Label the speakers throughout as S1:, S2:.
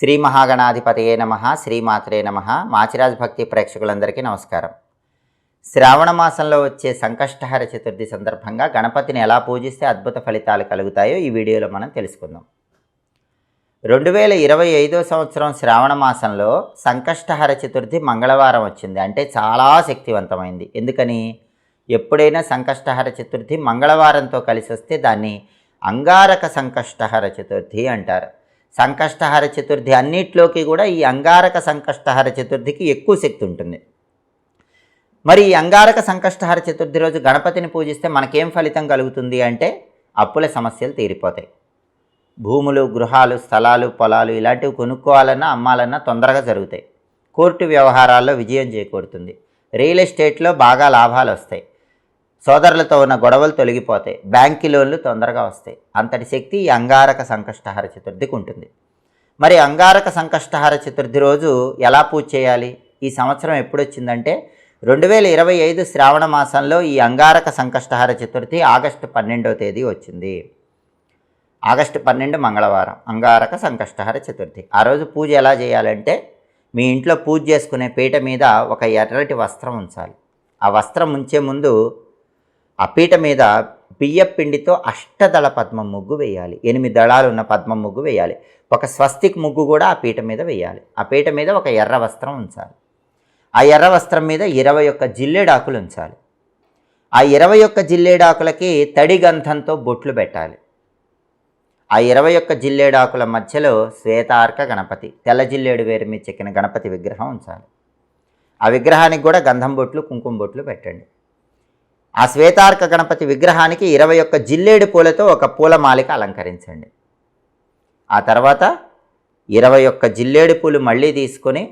S1: శ్రీ మహాగణాధిపతయే నమ శ్రీమాత్రే నమ. మాచిరాజ్ భక్తి ప్రేక్షకులందరికీ నమస్కారం. శ్రావణ మాసంలో వచ్చే సంకష్టహర చతుర్థి సందర్భంగా గణపతిని ఎలా పూజిస్తే అద్భుత ఫలితాలు కలుగుతాయో ఈ వీడియోలో మనం తెలుసుకుందాం. రెండు వేల ఇరవై ఐదో సంవత్సరం శ్రావణ మాసంలో సంకష్టహర చతుర్థి మంగళవారం వచ్చింది. అంటే చాలా శక్తివంతమైంది. ఎందుకని? ఎప్పుడైనా సంకష్టహర చతుర్థి మంగళవారంతో కలిసి వస్తే దాన్ని అంగారక సంకష్టహర చతుర్థి అంటారు. సంకష్టహర చతుర్థి అన్నిట్లోకి కూడా ఈ అంగారక సంకష్టహర చతుర్థికి ఎక్కువ శక్తి ఉంటుంది. మరి ఈ అంగారక సంకష్టహర చతుర్థి రోజు గణపతిని పూజిస్తే మనకేం ఫలితం కలుగుతుంది అంటే అప్పుల సమస్యలు తీరిపోతాయి. భూములు గృహాలు స్థలాలు పొలాలు ఇలాంటివి కొనుక్కోవాలన్నా అమ్మాలన్నా తొందరగా జరుగుతాయి. కోర్టు వ్యవహారాల్లో విజయం చేకూరుతుంది. రియల్ ఎస్టేట్లో బాగా లాభాలు వస్తాయి. సోదరులతో ఉన్న గొడవలు తొలగిపోతాయి. బ్యాంకి లోన్లు తొందరగా వస్తాయి. అంతటి శక్తి ఈ అంగారక సంకష్టహార చతుర్థికి ఉంటుంది. మరి అంగారక సంకష్టహార చతుర్థి రోజు ఎలా పూజ చేయాలి? ఈ సంవత్సరం ఎప్పుడొచ్చిందంటే రెండు వేల ఇరవై ఐదు శ్రావణ మాసంలో ఈ అంగారక సంకష్టహార చతుర్థి ఆగస్టు పన్నెండవ తేదీ వచ్చింది. ఆగస్టు పన్నెండు మంగళవారం అంగారక సంకష్టహార చతుర్థి. ఆ రోజు పూజ ఎలా చేయాలంటే మీ ఇంట్లో పూజ చేసుకునే పీట మీద ఒక ఎర్రటి వస్త్రం ఉంచాలి. ఆ వస్త్రం ఉంచే ముందు ఆ పీట మీద బియ్యం పిండితో అష్టదళ పద్మం ముగ్గు వేయాలి. ఎనిమిది దళాలు ఉన్న పద్మం ముగ్గు వేయాలి. ఒక స్వస్తిక్ ముగ్గు కూడా ఆ పీట మీద వేయాలి. ఆ పీట మీద ఒక ఎర్ర వస్త్రం ఉంచాలి. ఆ ఎర్ర వస్త్రం మీద ఇరవై ఒక్క జిల్లేడాకులు ఉంచాలి. ఆ ఇరవై ఒక్క జిల్లేడాకులకి తడి గంధంతో బొట్లు పెట్టాలి. ఆ ఇరవై ఒక్క జిల్లేడాకుల మధ్యలో శ్వేతార్క గణపతి తెల్ల జిల్లేడు వేరు మీద చెక్కిన గణపతి విగ్రహం ఉంచాలి. ఆ విగ్రహానికి కూడా గంధం బొట్లు కుంకుమ బొట్లు పెట్టండి. ఆ శ్వేతార్క గణపతి విగ్రహానికి ఇరవై ఒక్క జిల్లేడు పూలతో ఒక పూలమాలిక అలంకరించండి. ఆ తర్వాత ఇరవై ఒక్క జిల్లేడు పూలు మళ్ళీ తీసుకొని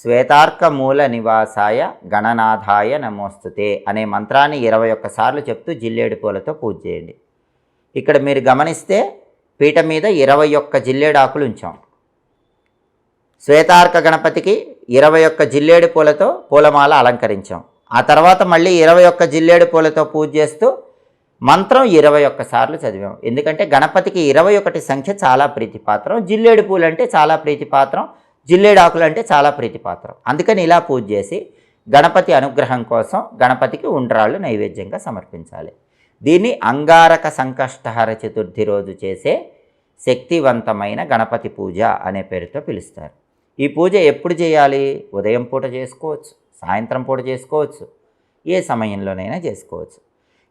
S1: శ్వేతార్క మూల నివాసాయ గణనాథాయ నమోస్తుతే అనే మంత్రాన్ని ఇరవై ఒక్కసార్లు చెప్తూ జిల్లేడు పూలతో పూజ చేయండి. ఇక్కడ మీరు గమనిస్తే పీట మీద ఇరవై ఒక్క జిల్లేడు ఆకులు ఉంచాం. శ్వేతార్క గణపతికి ఇరవై ఒక్క జిల్లేడు పూలతో పూలమాల అలంకరించాం. ఆ తర్వాత మళ్ళీ ఇరవై ఒక్క జిల్లేడు పూలతో పూజ చేస్తూ మంత్రం ఇరవై ఒక్కసార్లు చదివాం. ఎందుకంటే గణపతికి ఇరవై ఒకటి సంఖ్య చాలా ప్రీతిపాత్రం. జిల్లేడు పూలు అంటే చాలా ప్రీతిపాత్రం. జిల్లేడు ఆకులు అంటే చాలా ప్రీతిపాత్రం. అందుకని ఇలా పూజ చేసి గణపతి అనుగ్రహం కోసం గణపతికి ఉండ్రాళ్ళు నైవేద్యంగా సమర్పించాలి. దీన్ని అంగారక సంకష్టహర చతుర్థి రోజు చేసే శక్తివంతమైన గణపతి పూజ అనే పేరుతో పిలుస్తారు. ఈ పూజ ఎప్పుడు చేయాలి? ఉదయం పూట చేసుకోవచ్చు. సాయంత్రం పూట చేసుకోవచ్చు ఏ సమయంలోనైనా చేసుకోవచ్చు.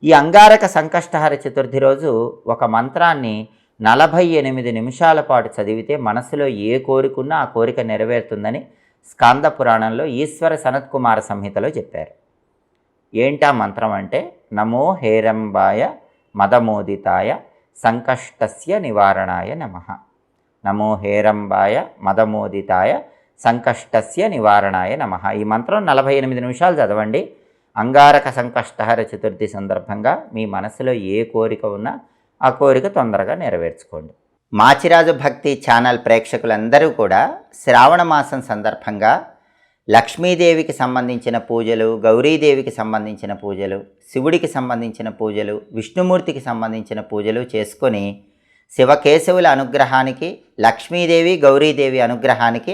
S1: ఈ అంగారక సంకష్టహర చతుర్థి రోజు ఒక మంత్రాన్ని నలభై ఎనిమిది నిమిషాల పాటు చదివితే మనసులో ఏ కోరికున్నా ఆ కోరిక నెరవేరుతుందని స్కాంద పురాణంలో ఈశ్వర సనత్కుమార సంహితలో చెప్పారు. ఏంటా మంత్రం అంటే నమో హేరంబాయ మదమోదితాయ సంకష్టస్య నివారణాయ నమ. నమో హేరంబాయ మదమోదితాయ సంకష్టస్య నివారణాయ నమ. ఈ మంత్రం నలభై ఎనిమిది నిమిషాలు చదవండి. అంగారక సంకష్టహర చతుర్థి సందర్భంగా మీ మనసులో ఏ కోరిక ఉన్నా ఆ కోరిక తొందరగా నెరవేర్చుకోండి. మాచిరాజు భక్తి ఛానల్ ప్రేక్షకులందరూ కూడా శ్రావణ మాసం సందర్భంగా లక్ష్మీదేవికి సంబంధించిన పూజలు గౌరీదేవికి సంబంధించిన పూజలు శివుడికి సంబంధించిన పూజలు విష్ణుమూర్తికి సంబంధించిన పూజలు చేసుకొని శివకేశవుల అనుగ్రహానికి లక్ష్మీదేవి గౌరీదేవి అనుగ్రహానికి